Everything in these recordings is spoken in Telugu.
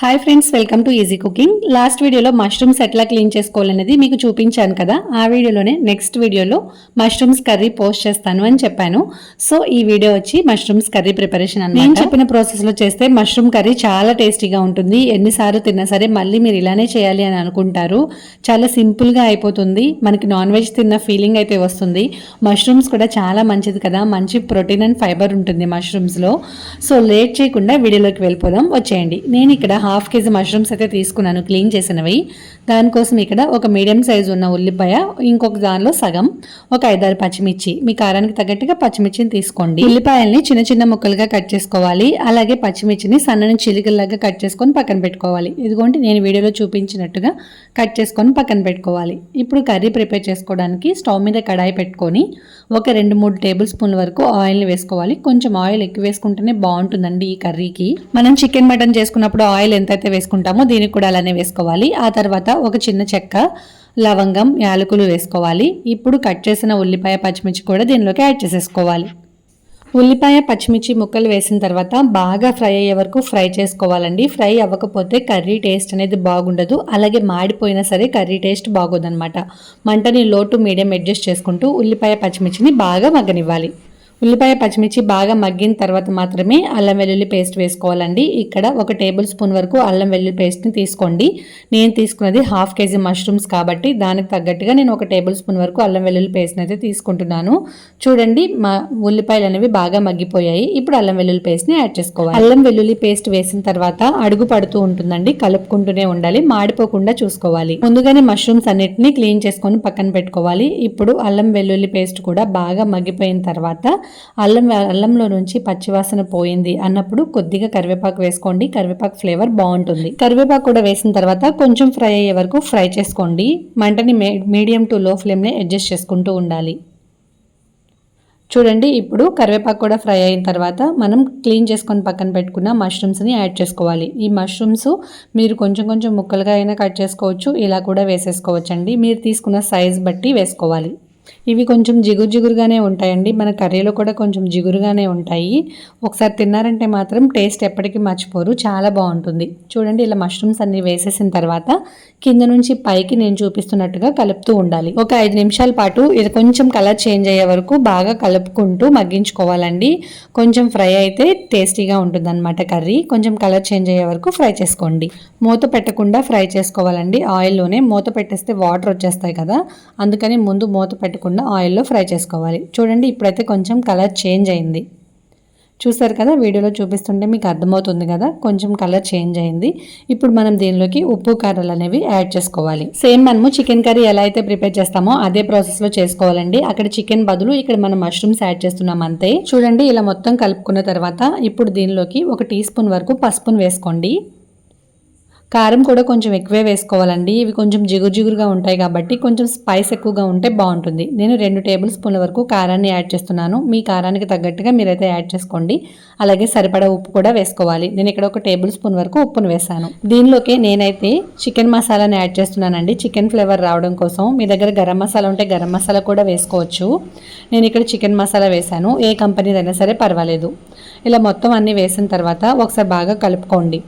Hi friends welcome to easy cooking last వీడియోలో మష్రూమ్స్ ఎట్లా క్లీన్ చేసుకోవాలనేది మీకు చూపించాను కదా. ఆ వీడియోలోనే నెక్స్ట్ వీడియోలో మష్రూమ్స్ కర్రీ పోస్ట్ చేస్తాను అని చెప్పాను. సో ఈ వీడియో వచ్చి మష్రూమ్స్ కర్రీ ప్రిపరేషన్ అని నేను చెప్పిన ప్రాసెస్లో చేస్తే మష్రూమ్ కర్రీ చాలా టేస్టీగా ఉంటుంది. ఎన్నిసార్లు తిన్నా సరే మళ్ళీ మీరు ఇలానే చేయాలి అని అనుకుంటారు. చాలా సింపుల్గా అయిపోతుంది. మనకి నాన్ వెజ్ తిన్న ఫీలింగ్ అయితే వస్తుంది. మష్రూమ్స్ కూడా చాలా మంచిది కదా. మంచి ప్రోటీన్ అండ్ ఫైబర్ ఉంటుంది మష్రూమ్స్లో సో లేట్ చేయకుండా వీడియోలోకి వెళ్ళిపోదాం. వచ్చేయండి. నేను ఇక్కడ హాఫ్ కేజీ మష్రూమ్స్ అయితే తీసుకున్నాను క్లీన్ చేసినవి. దానికోసం ఇక్కడ ఒక మీడియం సైజు ఉన్న ఉల్లిపాయ ఇంకొక దానిలో సగం ఒక ఐదారు పచ్చిమిర్చి. మీ కారానికి తగ్గట్టుగా పచ్చిమిర్చిని తీసుకోండి. ఉల్లిపాయల్ని చిన్న చిన్న ముక్కలుగా కట్ చేసుకోవాలి. అలాగే పచ్చిమిర్చిని సన్నని చిలికల్లాగా కట్ చేసుకొని పక్కన పెట్టుకోవాలి. ఇదిగోండి నేను వీడియోలో చూపించినట్టుగా కట్ చేసుకొని పక్కన పెట్టుకోవాలి. ఇప్పుడు కర్రీ ప్రిపేర్ చేసుకోవడానికి స్టవ్ మీద కడాయి పెట్టుకొని ఒక రెండు మూడు టేబుల్ స్పూన్ల వరకు ఆయిల్ని వేసుకోవాలి. కొంచెం ఆయిల్ ఎక్కువ వేసుకుంటేనే బాగుంటుందండి ఈ కర్రీకి. మనం చికెన్ మటన్ చేసుకున్నప్పుడు ఆయిల్ ఎంతైతే వేసుకుంటామో దీనికి కూడా అలానే వేసుకోవాలి. ఆ తర్వాత ఒక చిన్న చెక్క లవంగం యాలకులు వేసుకోవాలి. ఇప్పుడు కట్ చేసిన ఉల్లిపాయ పచ్చిమిర్చి కూడా దీనిలోకి యాడ్ చేసేసుకోవాలి. ఉల్లిపాయ పచ్చిమిర్చి ముక్కలు వేసిన తర్వాత బాగా ఫ్రై అయ్యే వరకు ఫ్రై చేసుకోవాలండి. ఫ్రై అవ్వకపోతే కర్రీ టేస్ట్ అనేది బాగుండదు. అలాగే మాడిపోయినా సరే కర్రీ టేస్ట్ బాగోదన్నమాట. మంటని లో టు మీడియం అడ్జస్ట్ చేసుకుంటూ ఉల్లిపాయ పచ్చిమిర్చిని బాగా మగ్గనివ్వాలి. ఉల్లిపాయ పచ్చిమిర్చి బాగా మగ్గిన తర్వాత మాత్రమే అల్లం వెల్లుల్లి పేస్ట్ వేసుకోవాలండి. ఇక్కడ ఒక టేబుల్ స్పూన్ వరకు అల్లం వెల్లుల్లి పేస్ట్ని తీసుకోండి. నేను తీసుకున్నది హాఫ్ కేజీ మష్రూమ్స్ కాబట్టి దానికి తగ్గట్టుగా నేను ఒక టేబుల్ స్పూన్ వరకు అల్లం వెల్లుల్లి పేస్ట్ని అయితే తీసుకుంటున్నాను. చూడండి మా ఉల్లిపాయలు అనేవి బాగా మగ్గిపోయాయి. ఇప్పుడు అల్లం వెల్లుల్లి పేస్ట్ని యాడ్ చేసుకోవాలి. అల్లం వెల్లుల్లి పేస్ట్ వేసిన తర్వాత అడుగు పడుతూ ఉంటుందండి. కలుపుకుంటూనే ఉండాలి. మాడిపోకుండా చూసుకోవాలి. ముందుగానే మష్రూమ్స్ అన్నిటిని క్లీన్ చేసుకొని పక్కన పెట్టుకోవాలి. ఇప్పుడు అల్లం వెల్లుల్లి పేస్ట్ కూడా బాగా మగ్గిపోయిన తర్వాత అల్లం అల్లంలో నుంచి పచ్చివాసన పోయింది అన్నప్పుడు కొద్దిగా కరివేపాకు వేసుకోండి. కరివేపాకు ఫ్లేవర్ బాగుంటుంది. కరివేపాకు కూడా వేసిన తర్వాత కొంచెం ఫ్రై అయ్యే వరకు ఫ్రై చేసుకోండి. మంటని మీడియం టు లో ఫ్లేమ్ని అడ్జస్ట్ చేసుకుంటూ ఉండాలి. చూడండి ఇప్పుడు కరివేపాకు కూడా ఫ్రై అయిన తర్వాత మనం క్లీన్ చేసుకొని పక్కన పెట్టుకున్న మష్రూమ్స్ని యాడ్ చేసుకోవాలి. ఈ మష్రూమ్స్ మీరు కొంచెం కొంచెం ముక్కలుగా అయినా కట్ చేసుకోవచ్చు. ఇలా కూడా వేసేసుకోవచ్చండి. మీరు తీసుకున్న సైజ్ బట్టి వేసుకోవాలి. ఇవి కొంచెం జిగురు జిగురుగానే ఉంటాయండి. మన కర్రీలో కూడా కొంచెం జిగురుగానే ఉంటాయి. ఒకసారి తిన్నారంటే మాత్రం టేస్ట్ ఎప్పటికీ మర్చిపోరు. చాలా బాగుంటుంది. చూడండి ఇలా మష్రూమ్స్ అన్ని వేసేసిన తర్వాత కింద నుంచి పైకి నేను చూపిస్తున్నట్టుగా కలుపుతూ ఉండాలి. ఒక ఐదు నిమిషాల పాటు ఇది కొంచెం కలర్ చేంజ్ అయ్యే వరకు బాగా కలుపుకుంటూ మగ్గించుకోవాలండి. కొంచెం ఫ్రై అయితే టేస్టీగా ఉంటుందన్నమాట కర్రీ. కొంచెం కలర్ చేంజ్ అయ్యే వరకు ఫ్రై చేసుకోండి. మూత పెట్టకుండా ఫ్రై చేసుకోవాలండి. ఆయిల్లోనే మూత పెట్టేస్తే వాటర్ వచ్చేస్తాయి కదా. అందుకని ముందు మూత పెట్టకుండా ఆయిల్లో ఫ్రై చేసుకోవాలి. చూడండి ఇప్పుడైతే కొంచెం కలర్ చేంజ్ అయింది. చూసారు కదా వీడియోలో చూపిస్తుంటే మీకు అర్థమవుతుంది కదా కొంచెం కలర్ చేంజ్ అయింది. ఇప్పుడు మనం దీనిలోకి ఉప్పు కారాలు అనేవి యాడ్ చేసుకోవాలి. సేమ్ మనము చికెన్ కర్రీ ఎలా అయితే ప్రిపేర్ చేస్తామో అదే ప్రాసెస్లో చేసుకోవాలండి. అక్కడ చికెన్ బదులు ఇక్కడ మనం మష్రూమ్స్ యాడ్ చేస్తున్నాం అంతే. చూడండి ఇలా మొత్తం కలుపుకున్న తర్వాత ఇప్పుడు దీనిలోకి ఒక టీ స్పూన్ వరకు పసుపును వేసుకోండి. కారం కూడా కొంచెం ఎక్కువే వేసుకోవాలండి. ఇవి కొంచెం జిగురు జిగురుగా ఉంటాయి కాబట్టి కొంచెం స్పైస్ ఎక్కువగా ఉంటే బాగుంటుంది. నేను రెండు టేబుల్ స్పూన్ల వరకు కారాన్ని యాడ్ చేస్తున్నాను. మీ కారానికి తగ్గట్టుగా మీరైతే యాడ్ చేసుకోండి. అలాగే సరిపడా ఉప్పు కూడా వేసుకోవాలి. నేను ఇక్కడ ఒక టేబుల్ స్పూన్ వరకు ఉప్పును వేసాను. దీనిలోకి నేనైతే చికెన్ మసాలాని యాడ్ చేస్తున్నానండి. చికెన్ ఫ్లేవర్ రావడం కోసం మీ దగ్గర గరం మసాలా ఉంటే గరం మసాలా కూడా వేసుకోవచ్చు. నేను ఇక్కడ చికెన్ మసాలా వేసాను. ఏ కంపెనీదైనా సరే పర్వాలేదు. ఇలా మొత్తం అన్నీ వేసిన తర్వాత ఒకసారి బాగా కలుపుకోండి.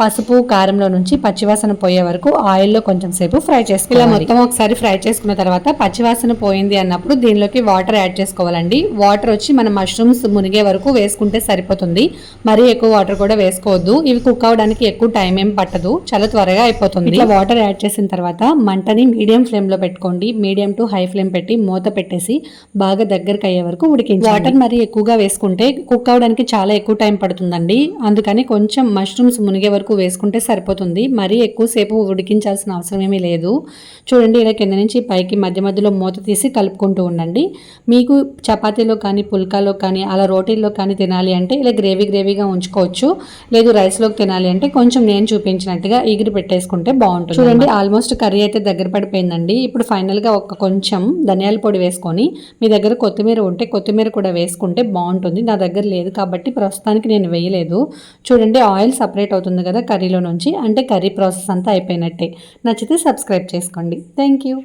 పసుపు కారంలో నుంచి పచ్చివాసన పోయే వరకు ఆయిల్లో కొంచెం సేపు ఫ్రై చేసుకోవాలి. ఇలా మొత్తం ఒకసారి ఫ్రై చేసుకున్న తర్వాత పచ్చివాసన పోయింది అన్నప్పుడు దీనిలోకి వాటర్ యాడ్ చేసుకోవాలండి. వాటర్ వచ్చి మన మష్రూమ్స్ మునిగే వరకు వేసుకుంటే సరిపోతుంది. మరీ ఎక్కువ వాటర్ కూడా వేసుకోవద్దు. ఇవి కుక్ అవడానికి ఎక్కువ టైం ఏం పట్టదు. చాలా త్వరగా అయిపోతుంది. ఇట్లా వాటర్ యాడ్ చేసిన తర్వాత మంటని మీడియం ఫ్లేమ్లో పెట్టుకోండి. మీడియం టు హై ఫ్లేమ్ పెట్టి మూత పెట్టేసి బాగా దగ్గరకు అయ్యే వరకు ఉడికించి వాటర్ మరి ఎక్కువగా వేసుకుంటే కుక్ అవడానికి చాలా ఎక్కువ టైం పడుతుందండి. అందుకని కొంచెం మష్రూమ్స్ మునిగే వరకు వరకు వేసుకుంటే సరిపోతుంది. మరీ ఎక్కువసేపు ఉడికించాల్సిన అవసరం ఏమీ లేదు. చూడండి ఇలా కింద నుంచి పైకి మధ్య మధ్యలో మూత తీసి కలుపుకుంటూ ఉండండి. మీకు చపాతీలో కానీ పుల్కాలో కానీ అలా రోటీల్లో కానీ తినాలి అంటే ఇలా గ్రేవీ గ్రేవీగా ఉంచుకోవచ్చు. లేదు రైస్లోకి తినాలి అంటే కొంచెం నేను చూపించినట్టుగా ఎగిరి పెట్టేసుకుంటే బాగుంటుంది చూడండి ఆల్మోస్ట్ కర్రీ అయితే దగ్గర పడిపోయిందండి. ఇప్పుడు ఫైనల్గా ఒక కొంచెం ధనియాల పొడి వేసుకొని మీ దగ్గర కొత్తిమీర ఉంటే కొత్తిమీర కూడా వేసుకుంటే బాగుంటుంది. నా దగ్గర లేదు కాబట్టి ప్రస్తుతానికి నేను వేయలేదు. చూడండి ఆయిల్ సపరేట్ అవుతుంది కదా కర్రీలో నుంచి అంటే కర్రీ ప్రాసెస్ అంతా అయిపోయినట్టే. నచ్చితే సబ్స్క్రైబ్ చేసుకోండి. Thank you